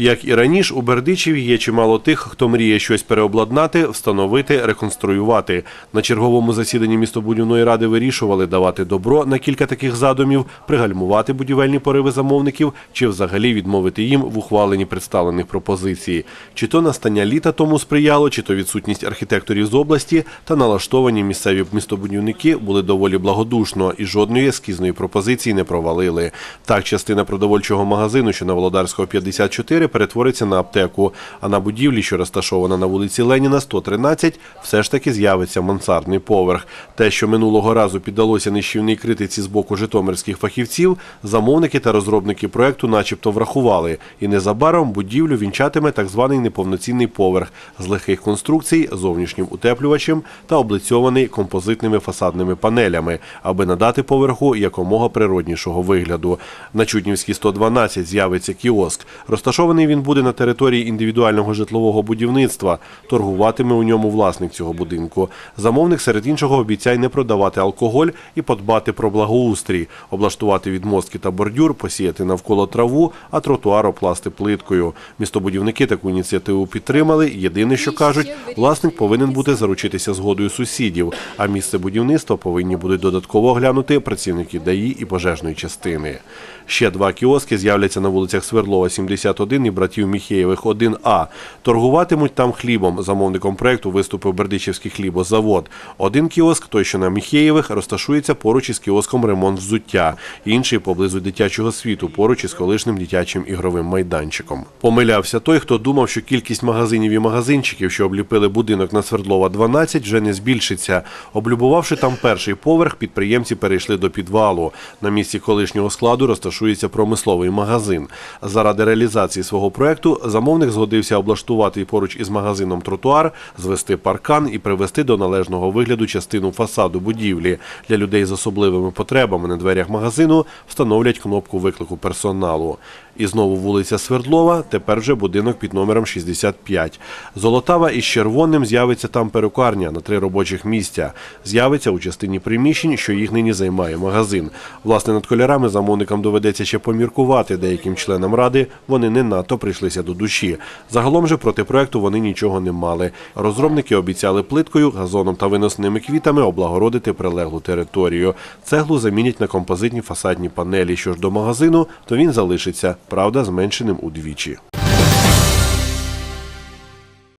Як і раніше, у Бердичеві є чимало тих, хто мріє щось переобладнати, встановити, реконструювати. На черговому засіданні містобудівної ради вирішували давати добро на кілька таких задумів, пригальмувати будівельні пориви замовників чи взагалі відмовити їм в ухваленні представлених пропозицій. Чи то настання літа тому сприяло, чи то відсутність архітекторів з області та налаштовані місцеві містобудівники були доволі благодушно і жодної ескізної пропозиції не провалили. Так, частина продовольчого магазину, що на Володарського 54, перетвориться на аптеку, а на будівлі, що розташована на вулиці Леніна 113, все ж таки з'явиться мансардний поверх. Те, що минулого разу піддалося нищівній критиці з боку житомирських фахівців, замовники та розробники проекту начебто врахували, і незабаром будівлю вінчатиме так званий неповноцінний поверх з легких конструкцій, зовнішнім утеплювачем та облицьований композитними фасадними панелями, аби надати поверху якомога природнішого вигляду. На Чуднівській 112 з'явиться кіоск. Розташований він буде на території індивідуального житлового будівництва. Торгуватиме у ньому власник цього будинку. Замовник серед іншого обіцяє не продавати алкоголь і подбати про благоустрій, облаштувати відмостки та бордюр, посіяти навколо траву, а тротуар опласти плиткою. Містобудівники таку ініціативу підтримали. Єдине, що кажуть, власник повинен бути заручитися згодою сусідів, а місце будівництва повинні будуть додатково оглянути працівники ДАІ і пожежної частини. Ще два кіоски з'являться на вулицях Свердлова, 71 і братів Міхеєвих 1А. Торгуватимуть там хлібом. Замовником проекту виступив Бердичівський хлібозавод. Один кіоск, той, що на Міхеєвих, розташується поруч із кіоском ремонт взуття. Інший поблизу дитячого світу, поруч із колишнім дитячим ігровим майданчиком. Помилявся той, хто думав, що кількість магазинів і магазинчиків, що обліпили будинок на Свердлова 12, вже не збільшиться. Облюбувавши там перший поверх, підприємці перейшли до підвалу. На місці колишнього складу розташується промисловий магазин. Заради реалізації свого проекту замовник згодився облаштувати поруч із магазином тротуар, звести паркан і привести до належного вигляду частину фасаду будівлі. Для людей з особливими потребами на дверях магазину встановлять кнопку виклику персоналу. І знову вулиця Свердлова, тепер вже будинок під номером 65. Золотава із червоним з'явиться там перукарня на три робочих місця. З'явиться у частині приміщень, що їх нині займає магазин. Власне, над кольорами замовникам доведеться ще поміркувати деяким членам ради. Вони не надто прийшлися до душі. Загалом же проти проекту вони нічого не мали. Розробники обіцяли плиткою, газоном та виносними квітами облагородити прилеглу територію. Цеглу замінять на композитні фасадні панелі. Що ж до магазину, то він залишиться, правда, зменшеним удвічі.